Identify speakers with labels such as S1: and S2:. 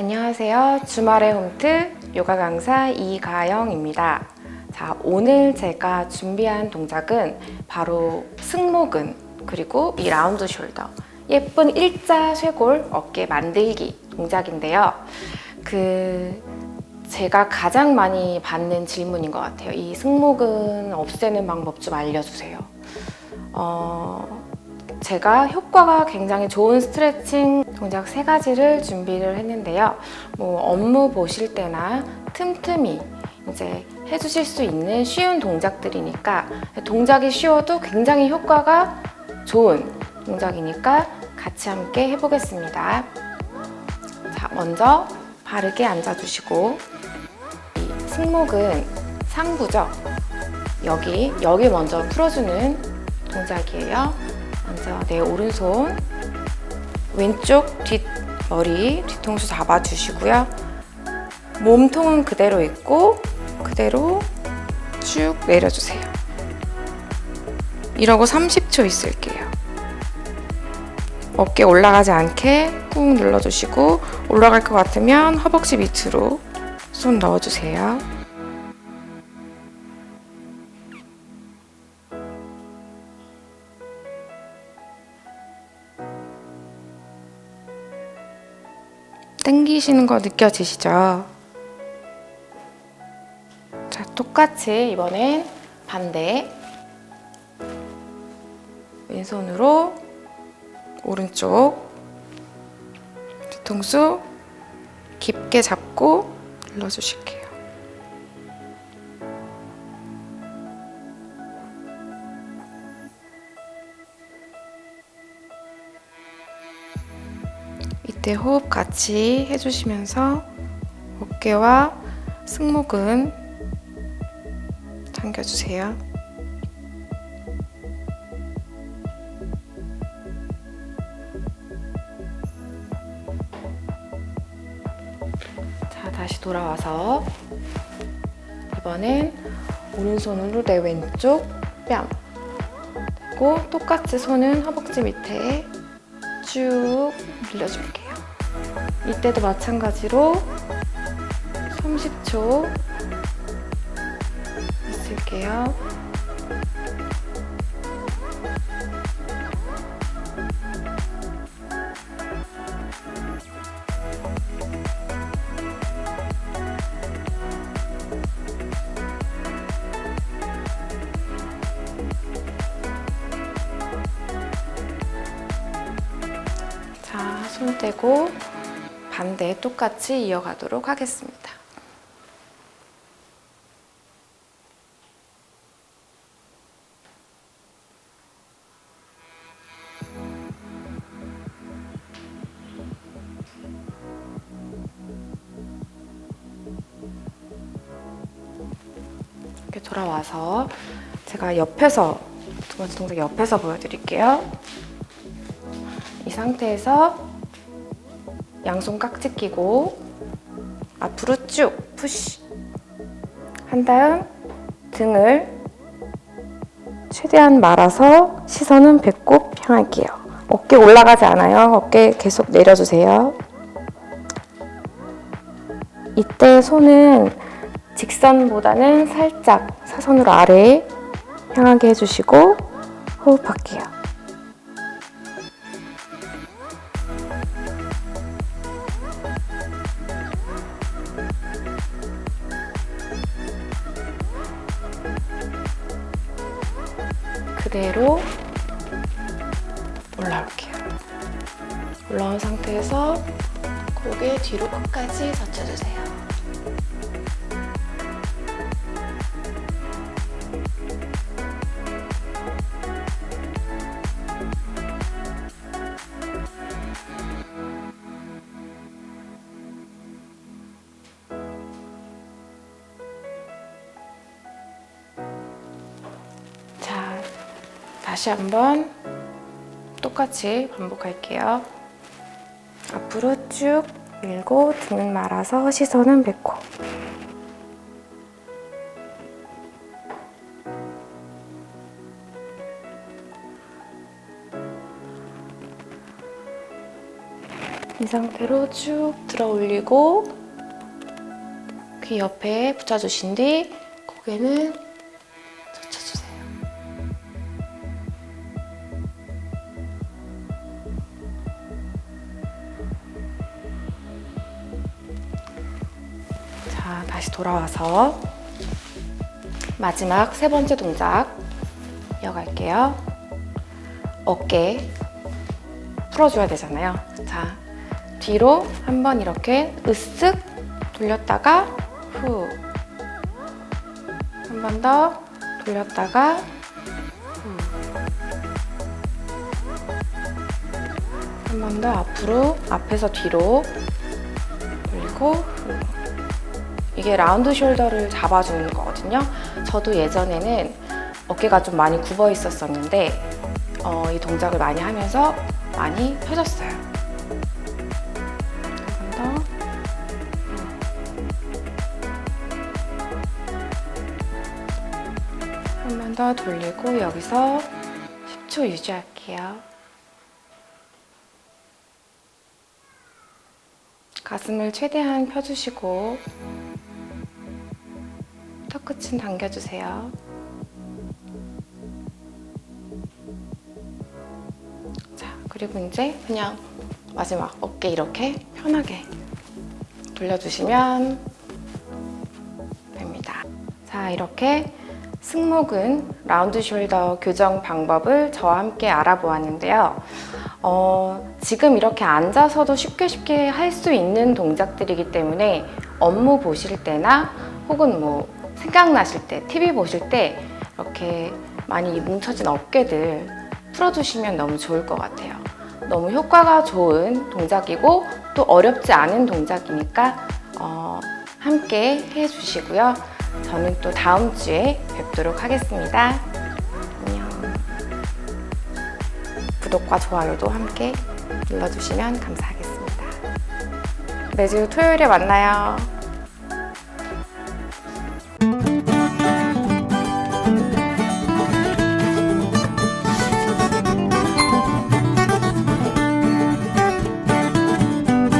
S1: 안녕하세요. 주말의 홈트 요가 강사 이가영입니다. 자, 오늘 제가 준비한 동작은 바로 승모근 그리고 이 라운드 숄더 예쁜 일자 쇄골 어깨 만들기 동작인데요. 그 제가 가장 많이 받는 질문인 것 같아요. 이 승모근 없애는 방법 좀 알려주세요. 어, 제가 효과가 굉장히 좋은 스트레칭 동작 세 가지를 준비를 했는데요. 뭐 업무 보실 때나 틈틈이 이제 해주실 수 있는 쉬운 동작들이니까 동작이 쉬워도 굉장히 효과가 좋은 동작이니까 같이 함께 해보겠습니다. 자, 먼저 바르게 앉아주시고 이 승모근 상부죠. 여기 여기 먼저 풀어주는 동작이에요. 먼저 내 오른손 왼쪽 뒷머리 뒤통수 잡아주시고요. 몸통은 그대로 있고 그대로 쭉 내려주세요. 이러고 30초 있을게요. 어깨 올라가지 않게 꾹 눌러주시고 올라갈 것 같으면 허벅지 밑으로 손 넣어주세요. 땡기시는 거 느껴지시죠? 자, 똑같이 이번엔 반대. 왼손으로 오른쪽 뒤통수 깊게 잡고 눌러주실게요. 이때 호흡 같이 해주시면서 어깨와 승모근 당겨주세요. 자, 다시 돌아와서 이번엔 오른손으로 내 왼쪽 뺨 그리고 똑같이 손은 허벅지 밑에 쭉 밀려줄게요. 이때도 마찬가지로 30초 있을게요. 손 떼고 반대 똑같이 이어가도록 하겠습니다. 이렇게 돌아와서 제가 옆에서 두 번째 동작 옆에서 보여드릴게요. 이 상태에서 양손 깍지 끼고 앞으로 쭉 푸시 한 다음 등을 최대한 말아서 시선은 배꼽 향할게요. 어깨 올라가지 않아요. 어깨 계속 내려주세요. 이때 손은 직선보다는 살짝 사선으로 아래에 향하게 해주시고 호흡할게요. 그대로 올라올게요. 올라온 상태에서 고개 뒤로 끝까지 젖혀주세요. 다시 한번 똑같이 반복할게요. 앞으로 쭉 밀고 등은 말아서 시선은 배꼽. 이 상태로 쭉 들어 올리고 귀 옆에 붙여주신 뒤 고개는 다시 돌아와서 마지막 세 번째 동작 이어갈게요. 어깨 풀어줘야 되잖아요. 자, 뒤로 한번 이렇게 으쓱 돌렸다가 후. 한 번 더 돌렸다가 후. 한 번 더 앞으로, 앞에서 뒤로 돌리고 후. 이게 라운드 숄더를 잡아주는 거거든요. 저도 예전에는 어깨가 좀 많이 굽어 있었었는데 어, 이 동작을 많이 하면서 많이 펴졌어요. 한번 더. 한 번 더 돌리고 여기서 10초 유지할게요. 가슴을 최대한 펴주시고 턱끝은 당겨주세요. 자, 그리고 이제 그냥 마지막 어깨 이렇게 편하게 돌려주시면 됩니다. 자, 이렇게 승모근 라운드 숄더 교정 방법을 저와 함께 알아보았는데요. 어, 지금 이렇게 앉아서도 쉽게 쉽게 할 수 있는 동작들이기 때문에 업무 보실 때나 혹은 뭐 생각나실 때, TV 보실 때 이렇게 많이 뭉쳐진 어깨들 풀어주시면 너무 좋을 것 같아요. 너무 효과가 좋은 동작이고 또 어렵지 않은 동작이니까 어, 함께 해주시고요. 저는 또 다음 주에 뵙도록 하겠습니다. 안녕. 구독과 좋아요도 함께 눌러주시면 감사하겠습니다. 매주 토요일에 만나요.